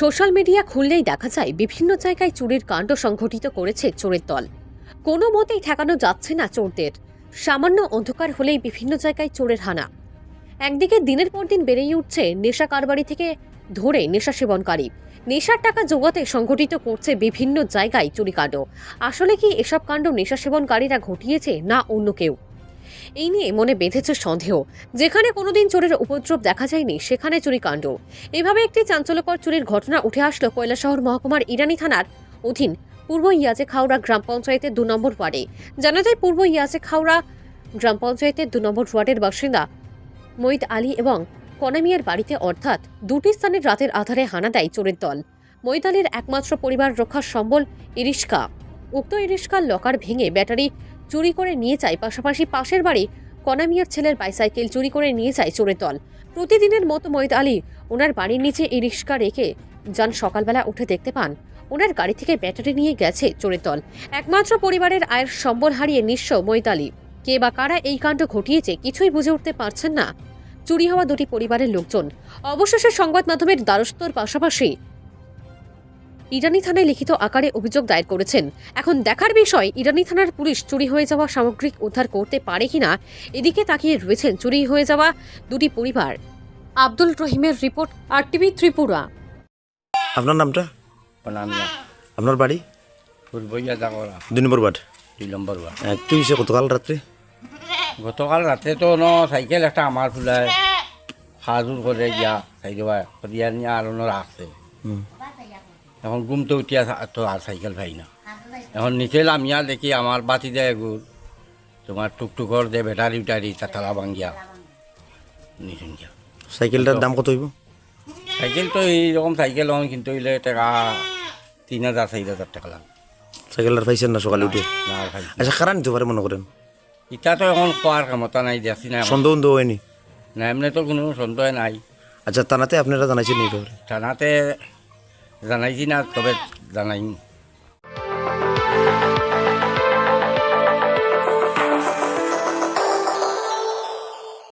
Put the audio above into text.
Social media খুললেই দেখা যায় বিভিন্ন জায়গায় চুরির কাণ্ড সংঘটিত করেছে চোরের দল। কোনো মতেই ঠেকানো যাচ্ছে না চোরদের। সামান্য অন্ধকার হলেই বিভিন্ন জায়গায় চোরের হানা। একদিকে দিনের পর দিন বেড়েই উঠছে নেশা কারবারি থেকে ধরে নেশা সেবনকারী। নেশার টাকা জোগাতে সংঘটিত করছে বিভিন্ন জায়গায় চুরিকাণ্ড। আসলে কি এসব কাণ্ড নেশা সেবনকারীরা ঘটিয়েছে না অন্য কেউ? এই নিয়ে মনে বেঁধেছে সন্দেহ। যেখানে কোনোদিন চোরের উপদ্রব দেখা যায়নি, সেখানে চুরিকাণ্ড এভাবে একটি চাঞ্চল্যকর চুরির ঘটনা উঠে আসলো কৈলাসহর মহকুমার ইরানি থানার অধীন পূর্ব ইয়াজে খাওড়া গ্রাম পঞ্চায়েতের দু নম্বর ওয়ার্ডে। জানা যায়, পূর্ব ইয়াজে খাওড়া গ্রাম পঞ্চায়েতের দু নম্বর ওয়ার্ডের বাসিন্দা মঈদ আলী এবং কনামিয়ার বাড়িতে অর্থাৎ দুটি স্থানে রাতের আধারে হানা দেয় চোরের দল। মঈদ আলীর একমাত্র পরিবার রক্ষার সম্বল ইরিশকা। উক্ত ইরিশকার লকার ভেঙে ব্যাটারি চুরি করে নিয়ে যায়। পাশাপাশি পাশের বাড়ি কনামিয়ার ছেলের বাইসাইকেল চুরি করে নিয়ে যায় চোরের দল। প্রতিদিনের মতো মঈদ আলী ওনার বাড়ির নিচে এই রিক্সা রেখে যান সকালবেলা উঠে দেখতে পান, ওনার গাড়ি থেকে ব্যাটারি নিয়ে গেছে চোরের দল। একমাত্র পরিবারের আয়ের সম্বল হারিয়ে নিঃস্ব মঈদ আলী। কে বা কারা এই কাণ্ড ঘটিয়েছে কিছুই বুঝে উঠতে পারছেন না। চুরি হওয়া দুটি পরিবারের লোকজন। অবশেষে সংবাদ মাধ্যমের দ্বারস্থর পাশাপাশি ইরানি থানায় লিখিত আকারে অভিযোগ দায়ের করেছেন। এখন দেখার বিষয় ইরানি থানার পুলিশ চুরি হয়ে যাওয়া সামগ্রিক উদ্ধার করতে পারে কিনা এদিকে তাকিয়ে রয়েছেন চুরি হয়ে যাওয়া দুটি পরিবার। আব্দুল রহিমের রিপোর্ট আর টিভি ত্রিপুরা। আপনার নামটা? আপনার বাড়ি? জাগরা। দুই নম্বর ওয়ার্ড? দুই নম্বর ওয়ার্ড। কি গতকাল রাত্রে? গতকাল রাতে তো ন সাইকেল একটা আমার ফুলায় হাজুর করে গিয়া করিয়া নিয়ে আর রাখছে হুম। এখন ঘুমতে উঠিয়া তো আর সাইকেল পাই না। এখন নিচে লামিয়া দেখি আমার বাতি দেয় এগুর তোমার টুকটুকর যে ব্যাটারি উটারি তা তালা ভাঙ্গিয়া। নিচে গিয়া। সাইকেলটার দাম কত হইব? সাইকেল তো এইরকম সাইকেল হন কিন্তু হইলে টাকা তিন হাজার চার হাজার টাকা লাগে। সাইকেলটার পাইছেন না সকালে উঠে? না ভাই আচ্ছা কারা নিতে পারে মনে করেন? ইটা তো এখন কোয়ার ক্ষমতা নাই দেখছি না। সন্দেহ সন্দেহ হয়নি? না এমনি তো কোনো সন্দেহ নাই। আচ্ছা তানাতে আপনারা জানাইছেন ব্যাপারে? থানাতে জানাইছি না তবে জানাই